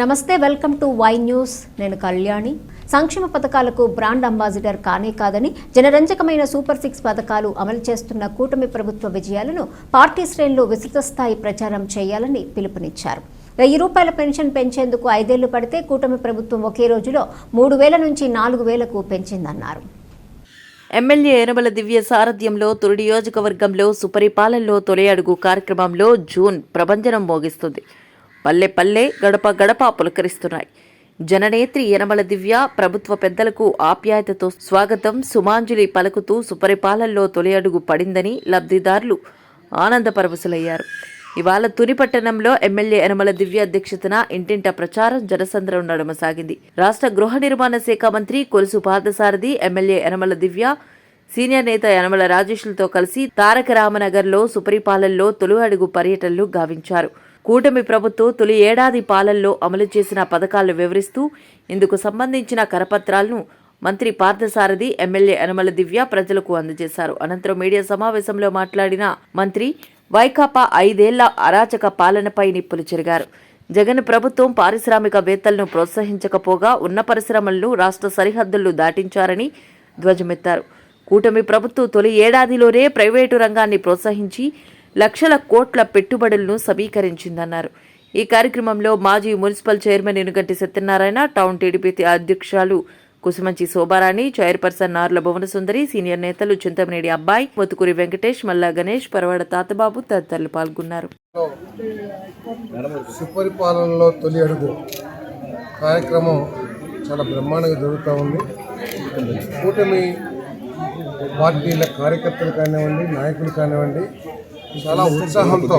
నమస్తే welcome to Y news. నేను కళ్యాణి. సంక్షేమ పథకాలకు బ్రాండ్ అంబాసిడర్ కానే కాదని జనరంజకమైన సూపర్ సిక్స్ పథకాలు అమలు చేస్తున్న కూటమి ప్రభుత్వ విజయాలను పార్టీ శ్రేణులు విస్తృత స్థాయి ప్రచారం చేయాలని పిలుపునిచ్చారు. వెయ్యి రూపాయల పెన్షన్ పెంచేందుకు ఐదేళ్ళు పడితే కూటమి ప్రభుత్వం ఒకే రోజులో మూడు వేల నుంచి నాలుగు వేలకు పెంచిందన్నారు. ఎమ్మెల్యే ఎనబల దివ్య సారథ్యంలో తొలి నియోజకవర్గంలో సుపరిపాలనలో తొలి అడుగు కార్యక్రమంలో జూన్ ప్రభంజనం మోగిస్తుంది. పల్లె పల్లె గడప గడప పులకరిస్తున్నాయి. జననేత్రి యనమల దివ్య ప్రభుత్వ పెద్దలకు ఆప్యాయతతో స్వాగతం సుమాంజలి పలుకుతూ సుపరిపాలనలో తొలి అడుగు పడిందని లబ్ధిదారులు ఆనందపరవశులయ్యారు ఇవాళ తుని పట్టణంలో ఎమ్మెల్యే యనమల దివ్య అధ్యక్షతన ఇంటింట ప్రచారం జనసంద్రం నడుమసాగింది. రాష్ట్ర గృహ నిర్మాణ శాఖ మంత్రి కొలుసు పార్థసారథి ఎమ్మెల్యే యనమల దివ్య సీనియర్ నేత యనమల రాజేష్లతో కలిసి తారక రామనగర్లో సుపరిపాలనలో తొలి అడుగు పర్యటనలు గావించారు. కూటమి ప్రభుత్వం తొలి ఏడాది పాలనలో అమలు చేసిన పథకాలను వివరిస్తూ ఇందుకు సంబంధించిన కరపత్రాలను మంత్రి పార్థసారథి ఎమ్మెల్యే యనమల దివ్య ప్రజలకు అందజేశారు. అనంతరం మీడియా సమావేశంలో మాట్లాడిన మంత్రి వైకాపా ఐదేళ్ళ అరాచక పాలనపై నిప్పులు చెరిగారు. జగన్ ప్రభుత్వం పారిశ్రామికవేత్తలను ప్రోత్సహించకపోగా ఉన్న పరిశ్రమలను రాష్ట్ర సరిహద్దులు దాటించారని ధ్వజమెత్తారు. కూటమి ప్రభుత్వం తొలి ఏడాదిలోనే ప్రైవేటు రంగాన్ని ప్రోత్సహించి లక్షల కోట్ల పెట్టుబడులను సమీకరించిందన్నారు. ఈ కార్యక్రమంలో మాజీ municipal chairman Enuganti Satyanarayana town TDP అధ్యక్షులు కుసుమంచి శోభారాణి చైర్పర్సన్ నార్ల భువనసుందరి సీనియర్ నేతలు చింతమనేడి అబ్బాయి మొతుకూరి వెంకటేష్ మల్లా గణేష్ పరవాడ తాతబాబు తదితరులు పాల్గొన్నారు. సుపరిపాలనలో తొలి అడుగు కార్యక్రమం చాలా బ్రహ్మాండంగా జరుగుతూ ఉంది. కూటమి పార్టీల కార్యకర్తలు కానివ్వండి నాయకులు కానివ్వండి చాలా ఉత్సాహంతో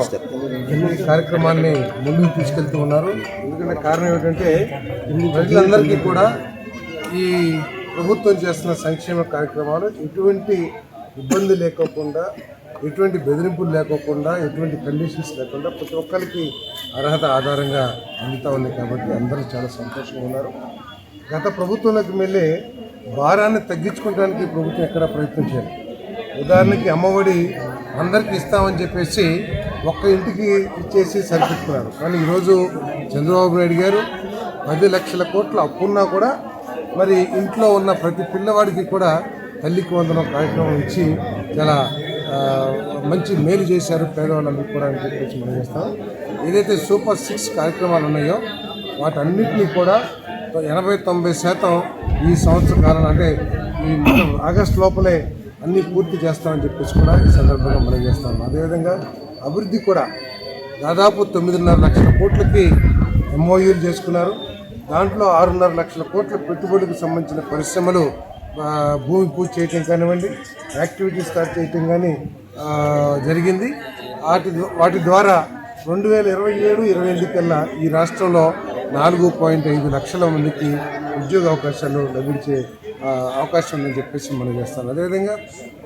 ఈ కార్యక్రమాన్ని ముందుకు తీసుకెళ్తూ ఉన్నారు. ఎందుకంటే కారణం ఏమిటంటే ప్రజలందరికీ కూడా ఈ ప్రభుత్వం చేస్తున్న సంక్షేమ కార్యక్రమాలు ఎటువంటి ఇబ్బంది లేకోకుండా ఎటువంటి బెదిరింపులు లేకోకుండా ఎటువంటి కండిషన్స్ లేకుండా ప్రతి ఒక్కరికి అర్హత ఆధారంగా అందుతూ ఉంది కాబట్టి అందరూ చాలా సంతోషంగా ఉన్నారు. గత ప్రభుత్వంలోకి వెళ్ళి భారాన్ని తగ్గించుకోవడానికి ప్రభుత్వం ఎక్కడా ప్రయత్నం చేయాలి ఉదాహరణకి అమ్మఒడి అందరికీ ఇస్తామని చెప్పేసి ఒక్క ఇంటికి ఇచ్చేసి సరిపెట్టుకున్నారు. కానీ ఈరోజు చంద్రబాబు నాయుడు గారు పది లక్షల కోట్ల అప్పున్నా కూడా మరి ఇంట్లో ఉన్న ప్రతి పిల్లవాడికి కూడా తల్లికి వందనం కార్యక్రమం ఇచ్చి చాలా మంచి మేలు చేశారు పేదవాళ్ళందరికీ కూడా అని చెప్పేసి మనం చేస్తాం. ఏదైతే సూపర్ సిక్స్ కార్యక్రమాలు ఉన్నాయో వాటన్నిటినీ కూడా ఎనభై తొంభై శాతం ఈ సంవత్సర కాలం అంటే ఈ ఆగస్ట్ ఆగస్టు లోపలే అన్నీ పూర్తి చేస్తామని చెప్పేసి కూడా ఈ సందర్భంగా మనం చేస్తాం. అదేవిధంగా అభివృద్ధి కూడా దాదాపు తొమ్మిదిన్నర లక్షల కోట్లకి ఎంఓయూలు చేసుకున్నారు. దాంట్లో ఆరున్నర లక్షల కోట్ల పెట్టుబడికి సంబంధించిన పరిశ్రమలు భూమి పూజ చేయటం కానివ్వండి యాక్టివిటీ స్టార్ట్ చేయటం కానీ జరిగింది. వాటి వాటి ద్వారా రెండు వేల ఇరవై ఏడు ఇరవై ఎనిమిది కల్లా ఈ రాష్ట్రంలో నాలుగు పాయింట్ ఐదు లక్షల మందికి ఉద్యోగ అవకాశాలు లభించే అవకాశం ఉందని చెప్పేసి మనం చేస్తాం. అదేవిధంగా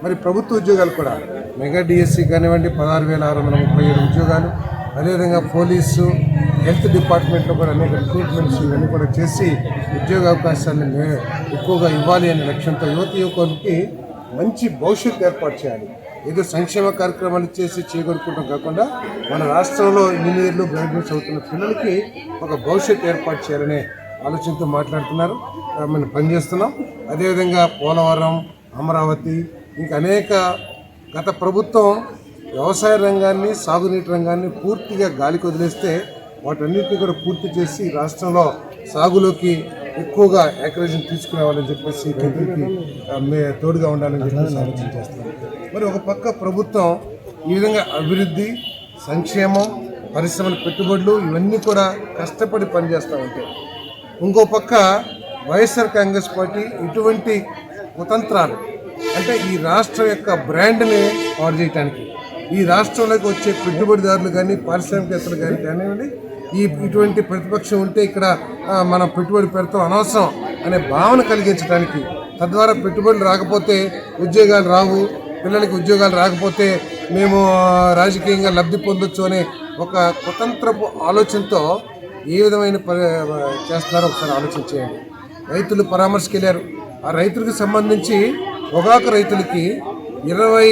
మరి ప్రభుత్వ ఉద్యోగాలు కూడా మెగా డిఎస్సి కానివ్వండి పదహారు వేల ఆరు వందల ముప్పై ఏడు ఉద్యోగాలు అదేవిధంగా పోలీసు హెల్త్ డిపార్ట్మెంట్లో కూడా అనేక రిక్రూట్మెంట్స్ ఇవన్నీ కూడా చేసి ఉద్యోగ అవకాశాలను ఎక్కువగా ఇవ్వాలి అనే లక్ష్యంతో యువత యువకులకి మంచి భవిష్యత్తు ఏర్పాటు చేయాలి. ఏదో సంక్షేమ కార్యక్రమాలు చేసి చేకూరుకోవడం కాకుండా మన రాష్ట్రంలో ఇంజనీర్లు గ్రాడ్యుయేట్స్ అవుతున్న పిల్లలకి ఒక భవిష్యత్తు ఏర్పాటు చేయాలనే ఆలోచనతో మాట్లాడుతున్నారు. మనం పనిచేస్తున్నాం. అదేవిధంగా పోలవరం అమరావతి ఇంకా అనేక గత ప్రభుత్వం వ్యవసాయ రంగాన్ని సాగునీటి రంగాన్ని పూర్తిగా గాలికి వదిలేస్తే వాటన్నిటిని కూడా పూర్తి చేసి రాష్ట్రంలో సాగులోకి ఎక్కువగా ఏకరేజం తీసుకురావాలని చెప్పేసి రైతులకి తోడుగా ఉండాలని చెప్పేసి ఆలోచన చేస్తున్నాం. మరి ఒక పక్క ప్రభుత్వం ఈ విధంగా అభివృద్ధి సంక్షేమం పరిశ్రమల పెట్టుబడులు ఇవన్నీ కూడా కష్టపడి పనిచేస్తూ ఉంటాయి ఇంకో పక్క వైఎస్ఆర్ కాంగ్రెస్ పార్టీ ఇటువంటి కుతంత్రాలు. అంటే ఈ రాష్ట్రం యొక్క బ్రాండ్ని పాడు చేయడానికి ఈ రాష్ట్రంలోకి వచ్చే పెట్టుబడిదారులు కానీ పారిశ్రామికవేత్తలు కానీ కానివ్వండి ఈ ఇటువంటి ప్రతిపక్షం ఉంటే ఇక్కడ మనం పెట్టుబడి పెడతాం అనవసరం అనే భావన కలిగించడానికి తద్వారా పెట్టుబడులు రాకపోతే ఉద్యోగాలు రావు పిల్లలకి ఉద్యోగాలు రాకపోతే మేము రాజకీయంగా లబ్ధి పొందొచ్చు అనే ఒక కుతంత్రపు ఆలోచనతో ఏ విధమైన చేస్తున్నారో ఒకసారి ఆలోచన చేయండి. రైతులు పరామర్శకెళ్ళారు. ఆ రైతులకు సంబంధించి పొగాకు రైతులకి ఇరవై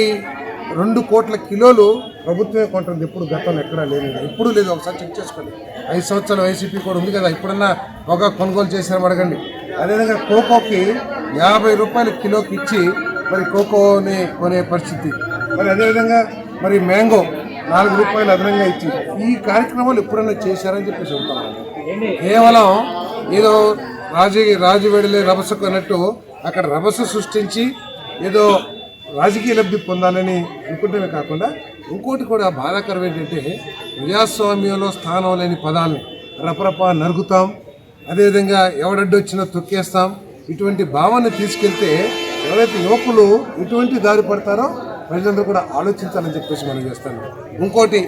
రెండు కోట్ల కిలోలు ప్రభుత్వమే కొంటుంది. ఎప్పుడు గతంలో ఎక్కడా లేదు. ఎప్పుడు లేదు. ఒకసారి చెక్ చేసుకోండి. ఐదు సంవత్సరాలు వైసీపీ కూడా ఉంది కదా. ఇప్పుడన్నా పొగాకు కొనుగోలు చేశారు అడగండి. అదేవిధంగా కోకోకి యాభై రూపాయలు కిలోకి ఇచ్చి మరి కోకోని కొనే పరిస్థితి. మరి అదేవిధంగా మరి మ్యాంగో నాలుగు రూపాయలు అదనంగా ఇచ్చి ఈ కార్యక్రమాలు ఎప్పుడైనా చేశారని చెప్పి చెబుతాను కేవలం ఏదో రాజు రాజు వెడలే రభసకు అన్నట్టు అక్కడ రభస సృష్టించి ఏదో రాజకీయ లబ్ధి పొందాలని అనుకుంటమే కాకుండా ఇంకోటి కూడా బాధాకరం ఏంటంటే ప్రజాస్వామ్యంలో స్థానం లేని పదాలని రపరప నరుగుతాం అదేవిధంగా ఎవడడ్డొచ్చినా తొక్కేస్తాం. ఇటువంటి భావాన్ని తీసుకెళ్తే ఎవరైతే యువకులు ఎటువంటి దారి పడతారో ప్రజలందరూ కూడా ఆలోచించాలని చెప్పేసి మనం చేస్తాను. ఇంకోటి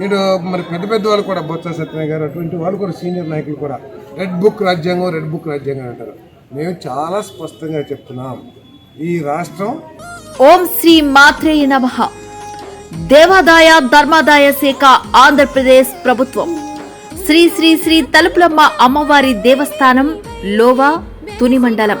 నేను మరి పెద్ద పెద్ద వాళ్ళు కూడా బొత్స సత్యనారాయణ గారు అటువంటి వాళ్ళు కూడా సీనియర్ నాయకులు కూడా రెడ్ బుక్ రాజ్యాంగం రెడ్ బుక్ రాజ్యాంగం అంటారు. మేము చాలా స్పష్టంగా చెప్తున్నాం. ఈ రాష్ట్రం ఓం శ్రీ మాత్రేయ నమ. దేవాదాయ ధర్మాదాయ శాఖ ఆంధ్రప్రదేశ్ ప్రభుత్వం. శ్రీ శ్రీ శ్రీ తలుపులమ్మ అమ్మవారి దేవస్థానం లోవా తుని మండలం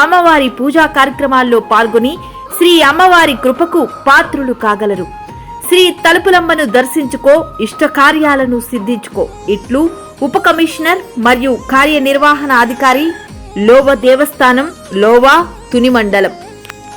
అమ్మవారి పూజా కార్యక్రమాల్లో పాల్గొని శ్రీ అమ్మవారి కృపకు పాత్రులు కాగలరు. శ్రీ తలుపులమ్మను దర్శించుకో ఇష్ట కార్యాలను సిద్ధించుకో. ఇట్లు ఉప కమిషనర్ మరియు కార్యనిర్వహణ అధికారి లోవ దేవస్థానం లోవా తుని మండలం